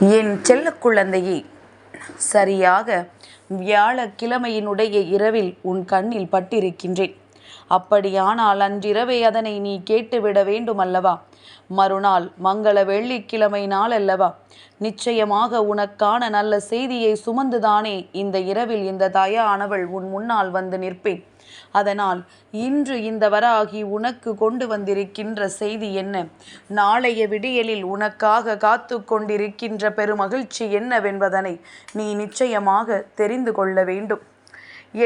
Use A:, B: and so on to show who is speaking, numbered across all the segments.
A: என் செல்ல குழந்தையே சரியாக வியாழக்கிழமையினுடைய இரவில் உன் கண்ணில் பட்டிருக்கின்றேன். அப்படியானால் அன்றிரவே அதனை நீ கேட்டுவிட வேண்டுமல்லவா? மறுநாள் மங்கள வெள்ளிக்கிழமை நாள் அல்லவா நிச்சயமாக உனக்கான நல்ல செய்தியை சுமந்துதானே இந்த இரவில் இந்த தயானவள் உன் முன்னால் வந்து நிற்பேன். அதனால் இன்று இந்த வராகி உனக்கு கொண்டு வந்திருக்கின்ற செய்தி என்ன? நாளைய விடியலில் உனக்காக காத்து கொண்டிருக்கின்ற பெருமகிழ்ச்சி என்னவென்பதனை நீ நிச்சயமாக தெரிந்து கொள்ள வேண்டும்.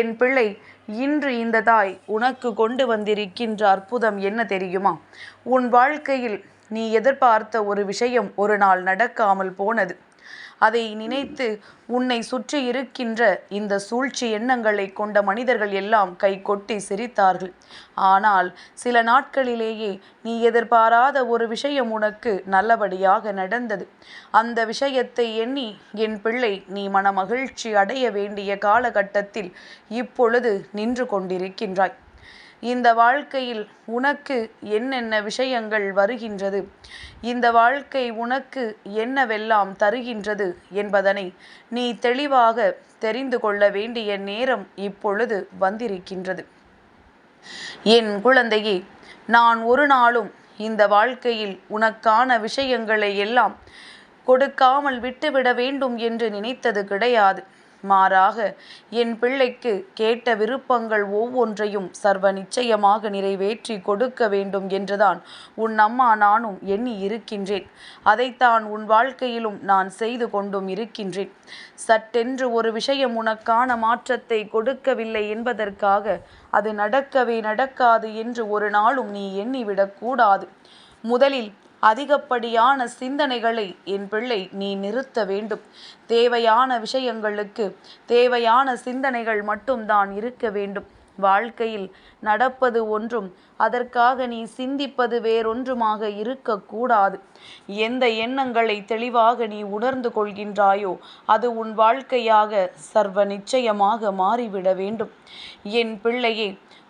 A: என் பிள்ளை இன்று இந்த தாய் உனக்கு கொண்டு வந்திருக்கின்ற அற்புதம் என்ன தெரியுமா? உன் வாழ்க்கையில் நீ எதிர்பார்த்த ஒரு விஷயம் ஒரு நாள் நடக்காமல் போனது. அதை நினைத்து உன்னை சுற்றி இருக்கின்ற இந்த சூழ்ச்சி எண்ணங்களை கொண்ட மனிதர்கள் எல்லாம் கை கொட்டி சிரித்தார்கள். ஆனால் சில நாட்களிலேயே நீ எதிர்பாராத ஒரு விஷயம் உனக்கு நல்லபடியாக நடந்தது. அந்த விஷயத்தை எண்ணி என் பிள்ளை நீ மனமகிழ்ச்சி அடைய வேண்டிய காலகட்டத்தில் இப்பொழுது நின்று கொண்டிருக்கின்றாய். இந்த வாழ்க்கையில் உனக்கு என்னென்ன விஷயங்கள் வருகின்றது? இந்த வாழ்க்கை உனக்கு என்னவெல்லாம் தருகின்றது என்பதனை நீ தெளிவாக தெரிந்து கொள்ள வேண்டிய நேரம் இப்பொழுது வந்திருக்கின்றது. என் குழந்தையே நான் ஒரு நாளும் இந்த வாழ்க்கையில் உனக்கான விஷயங்களை எல்லாம் கொடுக்காமல் விட்டுவிட வேண்டும் என்று நினைத்தது கிடையாது. மாறாக என் பிள்ளைக்கு கேட்ட விருப்பங்கள் ஒவ்வொன்றையும் சர்வ நிச்சயமாக நிறைவேற்றி கொடுக்க வேண்டும் என்றுதான் உன் அம்மா நானும் எண்ணி இருக்கின்றேன். அதைத்தான் உன் வாழ்க்கையிலும் நான் செய்து கொண்டும் இருக்கின்றேன். சட்டென்று ஒரு விஷயம் உனக்கான மாற்றத்தை கொடுக்கவில்லை என்பதற்காக அது நடக்கவே நடக்காது என்று ஒரு நாளும் நீ எண்ணிவிடக்கூடாது. முதலில் அதிகப்படியான சிந்தனைகளை என் பிள்ளை நீ நிறுத்த வேண்டும். தேவையான விஷயங்களுக்கு தேவையான சிந்தனைகள் மட்டும்தான் இருக்க வேண்டும். வாழ்க்கையில் நடப்பது ஒன்றும் அதற்காக நீ சிந்திப்பது வேறொன்றுமாக இருக்கக்கூடாது. எந்த எண்ணங்களை தெளிவாக நீ உணர்ந்து கொள்கின்றாயோ அது உன் வாழ்க்கையாக சர்வ நிச்சயமாக மாறிவிட வேண்டும். என் பிள்ளையே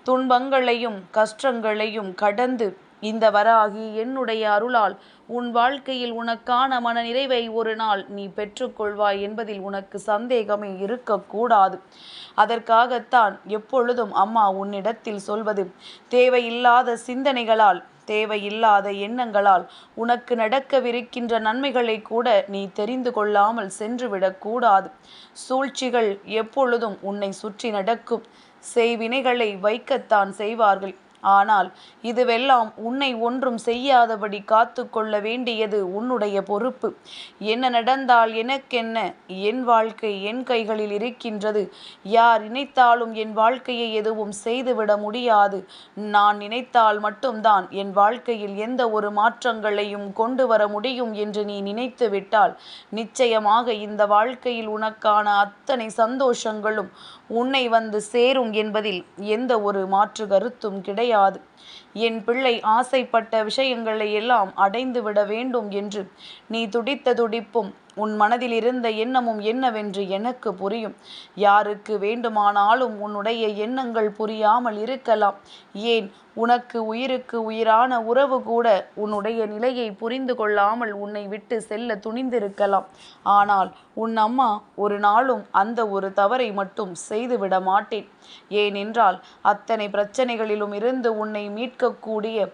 A: துன்பங்களையும் கஷ்டங்களையும் கடந்து இந்த வராகி என்னுடைய அருளால் உன் வாழ்க்கையில் உனக்கான மன நிறைவை ஒரு நாள் நீ பெற்றுக்கொள்வாய் என்பதில் உனக்கு சந்தேகமே இருக்கக்கூடாது. அதற்காகத்தான் எப்பொழுதும் அம்மா உன்னிடத்தில் சொல்வது தேவையில்லாத சிந்தனைகளால் தேவையில்லாத எண்ணங்களால் உனக்கு நடக்கவிருக்கின்ற நன்மைகளை கூட நீ தெரிந்து கொள்ளாமல் சென்றுவிடக்கூடாது சூழ்ச்சிகள் எப்பொழுதும் உன்னை சுற்றி நடக்கும். செய்வினைகளை வைக்கத்தான் செய்வார்கள். ஆனால் இதுவெல்லாம் உன்னை ஒன்றும் செய்யாதபடி காத்து கொள்ள வேண்டியது உன்னுடைய பொறுப்பு. என்ன நடந்தால் எனக்கென்ன? என் வாழ்க்கை என் கைகளில் இருக்கின்றது. யார் நினைத்தாலும் என் வாழ்க்கையை எதுவும் செய்துவிட முடியாது. நான் நினைத்தால் மட்டும்தான் என் வாழ்க்கையில் எந்த ஒரு மாற்றங்களையும் கொண்டு வர முடியும் என்று நீ நினைத்து விட்டால் நிச்சயமாக இந்த வாழ்க்கையில் உனக்கான அத்தனை சந்தோஷங்களும் உன்னை வந்து சேரும் என்பதில் எந்த ஒரு மாற்று கருத்தும் கிடையாது. என் பிள்ளை ஆசைப்பட்ட விஷயங்களை எல்லாம் அடைந்து விட வேண்டும் என்று நீ துடித்த துடிப்பும் உன் மனதில் இருந்த எண்ணமும் என்னவென்று எனக்கு புரியும். யாருக்கு வேண்டுமானாலும் உன்னுடைய எண்ணங்கள் புரியாமல் இருக்கலாம். ஏன் உனக்கு உயிருக்கு உயிரான உறவு கூட உன்னுடைய நிலையை புரிந்து கொள்ளாமல் உன்னை விட்டு செல்ல துணிந்திருக்கலாம். ஆனால் உன் அம்மா ஒரு நாளும் அந்த ஒரு தவறை மட்டும் செய்துவிட மாட்டேன். ஏனென்றால் அத்தனை பிரச்சனைகளிலும் இருந்து உன்னை மீட்கக்கூடிய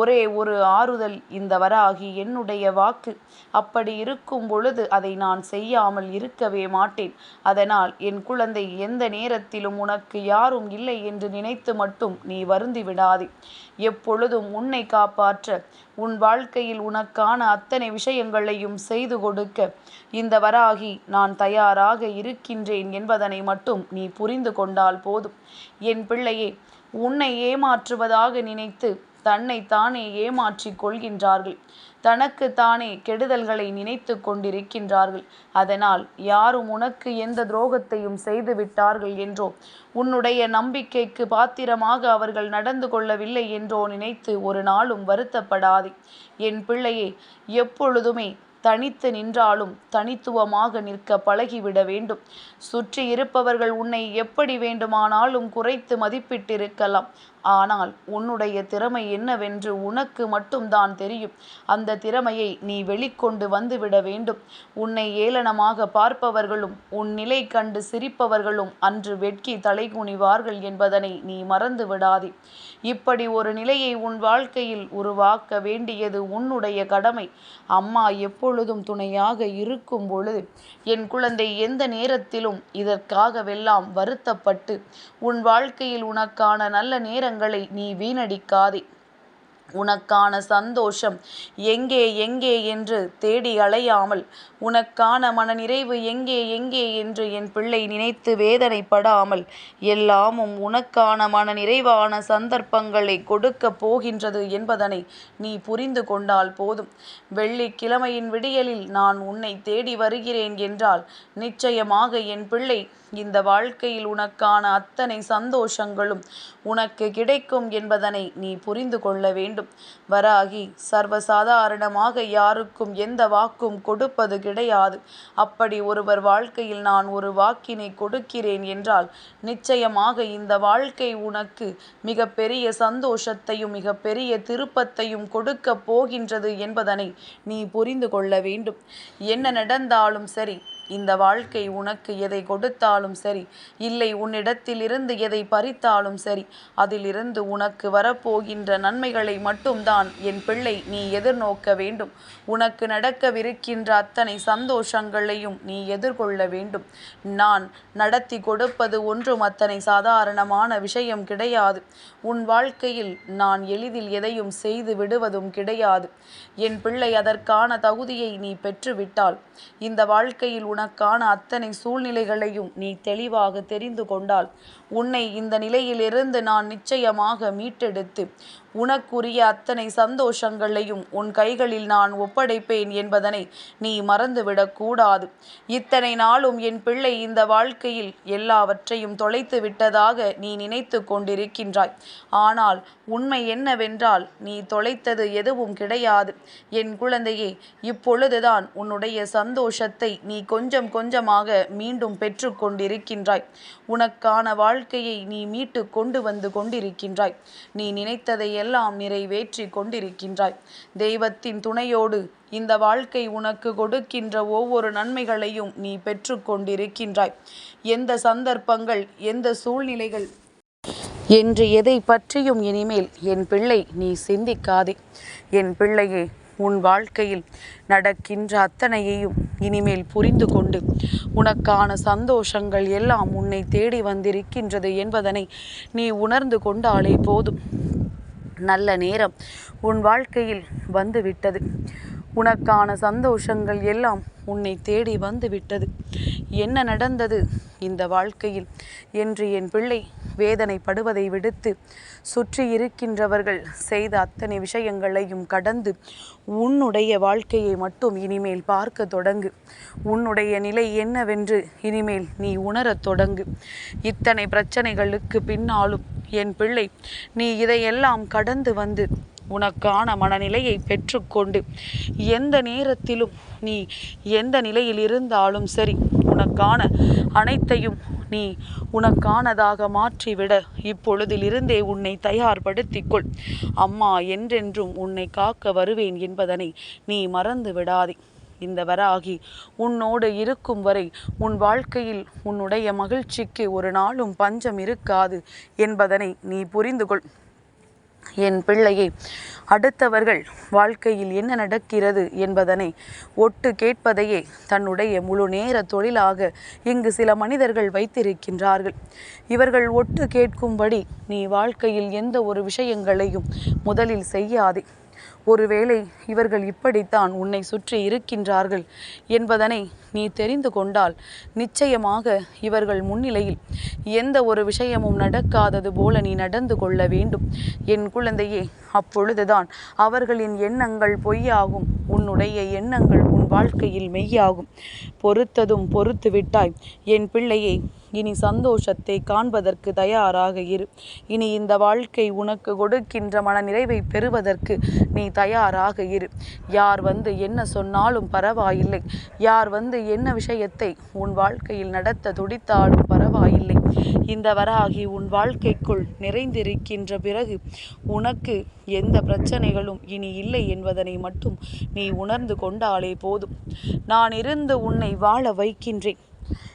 A: ஒரே ஒரு ஆறுதல் இந்த வராகி என்னுடைய வாக்கு. அப்படி இருக்கும் பொழுது அதை நான் செய்யாமல் இருக்கவே மாட்டேன். அதனால் என் குழந்தை எந்த நேரத்திலும் உனக்கு யாரும் இல்லை என்று நினைத்து மட்டும் நீ வருந்திவிடாது விடாதே எப்பொழுதும் உன்னை காப்பாற்ற உன் வாழ்க்கையில் உனக்கான அத்தனை விஷயங்களையும் செய்து கொடுக்க. இந்த வராகி நான் தயாராக இருக்கின்றேன் என்பதனை மட்டும் நீ புரிந்து கொண்டால் போதும். என் பிள்ளையே உன்னை ஏமாற்றுவதாக நினைத்து தன்னை தானே ஏமாற்றிக் கொள்கின்றார்கள். தனக்கு தானே கெடுதல்களை நினைத்து கொண்டிருக்கின்றார்கள். அதனால் யாரும் உனக்கு எந்த துரோகத்தையும் செய்து விட்டார்கள் என்றோ உன்னுடைய நம்பிக்கைக்கு பாத்திரமாக அவர்கள் நடந்து கொள்ளவில்லை என்றோ நினைத்து ஒரு நாளும் வருத்தப்படாதே. என் பிள்ளையே எப்பொழுதுமே தனித்து நின்றாலும் தனித்துவமாக நிற்க பழகிவிட வேண்டும். சுற்றி இருப்பவர்கள் உன்னை எப்படி வேண்டுமானாலும் குறைத்து மதிப்பிட்டிருக்கலாம். ஆனால் உன்னுடைய திறமை என்னவென்று உனக்கு மட்டும்தான் தெரியும். அந்த திறமையை நீ வெளிக்கொண்டு வந்துவிட வேண்டும். உன்னை ஏளனமாக பார்ப்பவர்களும் உன் நிலை கண்டு சிரிப்பவர்களும் அன்று வெட்கி தலைகுனிவார்கள் என்பதனை நீ மறந்து விடாதே. இப்படி ஒரு நிலையை உன் வாழ்க்கையில் உருவாக்க வேண்டியது உன்னுடைய கடமை. அம்மா எப்பொழுதும் துணையாக இருக்கும் பொழுது என் குழந்தை எந்த நேரத்திலும் இதற்காகவெல்லாம் வருத்தப்பட்டு உன் வாழ்க்கையில் உனக்கான நல்ல நேரம் நீ வீணடிக்காதே. உனக்கான சந்தோஷம் எங்கே எங்கே என்று தேடி அலையாமல் உனக்கான மனநிறைவு எங்கே எங்கே என்று என் பிள்ளை நினைத்து வேதனைப்படாமல் எல்லாமும் உனக்கான மனநிறைவான சந்தர்ப்பங்களை கொடுக்கப் போகின்றது என்பதனை நீ புரிந்து கொண்டால் போதும். வெள்ளிக்கிழமையின் விடியலில் நான் உன்னை தேடி வருகிறேன் என்றால் நிச்சயமாக என் பிள்ளை இந்த வாழ்க்கையில் உனக்கான அத்தனை சந்தோஷங்களும் உனக்கு கிடைக்கும் என்பதனை நீ புரிந்து கொள்ள வேண்டும். வராகி சர்வசாதாரணமாக யாருக்கும் எந்த வாக்கும் கொடுப்பது கிடையாது. அப்படி ஒருவர் வாழ்க்கையில் நான் ஒரு வாக்கினை கொடுக்கிறேன் என்றால் நிச்சயமாக இந்த வாழ்க்கை உனக்கு மிக பெரிய சந்தோஷத்தையும் மிக பெரிய திருப்பத்தையும் கொடுக்க போகின்றது என்பதனை நீ புரிந்து கொள்ள வேண்டும். என்ன நடந்தாலும் சரி இந்த வாழ்க்கை உனக்கு எதை கொடுத்தாலும் சரி இல்லை உன்னிடத்திலிருந்து எதை பறித்தாலும் சரி அதிலிருந்து உனக்கு வரப்போகின்ற நன்மைகளை மட்டும்தான் என் பிள்ளை நீ எதிர்நோக்க வேண்டும். உனக்கு நடக்கவிருக்கின்ற அத்தனை சந்தோஷங்களையும் நீ எதிர்கொள்ள வேண்டும். நான் நடத்தி கொடுப்பது ஒன்றும் அத்தனை சாதாரணமான விஷயம் கிடையாது. உன் வாழ்க்கையில் நான் எளிதில் எதையும் செய்து விடுவதும் கிடையாது. என் பிள்ளை அதற்கான தகுதியை நீ பெற்றுவிட்டால் இந்த வாழ்க்கையில் உனக்கான அத்தனை சூழ்நிலைகளையும் நீ தெளிவாக தெரிந்து கொண்டால் உன்னை இந்த நிலையிலிருந்து நான் நிச்சயமாக மீட்டெடுத்து உனக்குரிய அத்தனை சந்தோஷங்களையும் உன் கைகளில் நான் ஒப்படைப்பேன் என்பதனை நீ மறந்துவிடக்கூடாது இத்தனை நாளும் என் பிள்ளை இந்த வாழ்க்கையில் எல்லாவற்றையும் தொலைத்து விட்டதாக நீ நினைத்து கொண்டிருக்கின்றாய். ஆனால் உண்மை என்னவென்றால் நீ தொலைத்தது எதுவும் கிடையாது. என் குழந்தையே இப்பொழுதுதான் உன்னுடைய சந்தோஷத்தை நீ கொஞ்சம் கொஞ்சம் கொஞ்சமாக மீண்டும் பெற்று கொண்டிருக்கின்றாய். உனக்கான வாழ்க்கையை நீ மீட்டு கொண்டு வந்து கொண்டிருக்கின்றாய். நீ நினைத்ததையெல்லாம் நிறைவேற்றி கொண்டிருக்கின்றாய். தெய்வத்தின் துணையோடு இந்த வாழ்க்கை உனக்கு கொடுக்கின்ற ஒவ்வொரு நன்மைகளையும் நீ பெற்று கொண்டிருக்கின்றாய். எந்த சந்தர்ப்பங்கள் எந்த சூழ்நிலைகள் என்று எதை பற்றியும் இனிமேல் என் பிள்ளை நீ சிந்திக்காதே. என் பிள்ளையே உன் வாழ்க்கையில் நடக்கின்ற அத்தனையையும் இனிமேல் புரிந்து கொண்டு உனக்கான சந்தோஷங்கள் எல்லாம் உன்னை தேடி வந்திருக்கின்றது என்பதனை நீ உணர்ந்து கொண்டாலே போதும். நல்ல நேரம் உன் வாழ்க்கையில் வந்துவிட்டது. உனக்கான சந்தோஷங்கள் எல்லாம் உன்னை தேடி வந்து விட்டது என்ன நடந்தது இந்த வாழ்க்கையில்? என்று என் பிள்ளை வேதனைப்படுவதை விடுத்து சுற்றி இருக்கின்றவர்கள் செய்த அத்தனை விஷயங்களையும் கடந்து உன்னுடைய வாழ்க்கையை மட்டும் இனிமேல் பார்க்க தொடங்கு. உன்னுடைய நிலை என்னவென்று இனிமேல் நீ உணரத் தொடங்கு. இத்தனை பிரச்சனைகளுக்கு பின்னாலும் என் பிள்ளை நீ இதையெல்லாம் கடந்து வந்து உனக்கான மனநிலையை பெற்றுக்கொண்டு எந்த நேரத்திலும் நீ எந்த நிலையில் இருந்தாலும் சரி உனக்கான அனைத்தையும் நீ உனக்கானதாக மாற்றிவிட இப்பொழுதிலிருந்தே உன்னை தயார்படுத்திக்கொள். அம்மா என்றென்றும் உன்னை காக்க வருவேன் என்பதனை நீ மறந்து விடாதே இந்த வராகி உன்னோடு இருக்கும் வரை உன் வாழ்க்கையில் உன்னுடைய மகிழ்ச்சிக்கு ஒரு நாளும் பஞ்சம் இருக்காது என்பதனை நீ புரிந்து கொள் என் பிள்ளையை அடுத்தவர்கள் வாழ்க்கையில் என்ன நடக்கிறது என்பதனை ஒட்டு கேட்பதையே தன்னுடைய முழு நேர தொழிலாக இங்கு சில மனிதர்கள் வைத்திருக்கின்றார்கள். இவர்கள் ஒட்டு கேட்கும்படி நீ வாழ்க்கையில் எந்த ஒரு விஷயங்களையும் முதலில் செய்யாதே. ஒருவேளை இவர்கள் இப்படித்தான் உன்னை சுற்றி இருக்கின்றார்கள் என்பதனை நீ தெரிந்து கொண்டால் நிச்சயமாக இவர்கள் முன்னிலையில் எந்த ஒரு விஷயமும் நடக்காதது போல நீ நடந்து கொள்ள வேண்டும். என் குழந்தையே அப்பொழுதுதான் அவர்களின் எண்ணங்கள் பொய்யாகும். உன்னுடைய எண்ணங்கள் உன் வாழ்க்கையில் மெய்யாகும். பொறுத்ததும் பொறுத்து விட்டாய் என் பிள்ளையை இனி சந்தோஷத்தை காண்பதற்கு தயாராக இரு. இனி இந்த வாழ்க்கை உனக்கு கொடுக்கின்ற மன நிறைவை பெறுவதற்கு நீ தயாராக இரு. யார் வந்து என்ன சொன்னாலும் பரவாயில்லை. யார் வந்து என்ன விஷயத்தை உன் வாழ்க்கையில் நடத்த துடித்தாலும் பரவாயில்லை. இந்த வராகி உன் வாழ்க்கைக்குள் நிறைந்திருக்கின்ற பிறகு உனக்கு எந்த பிரச்சனைகளும் இனி இல்லை என்பதனை மட்டும் நீ உணர்ந்து கொண்டாலே போதும். நான் இருந்து உன்னை வாழ வைக்கின்றேன்.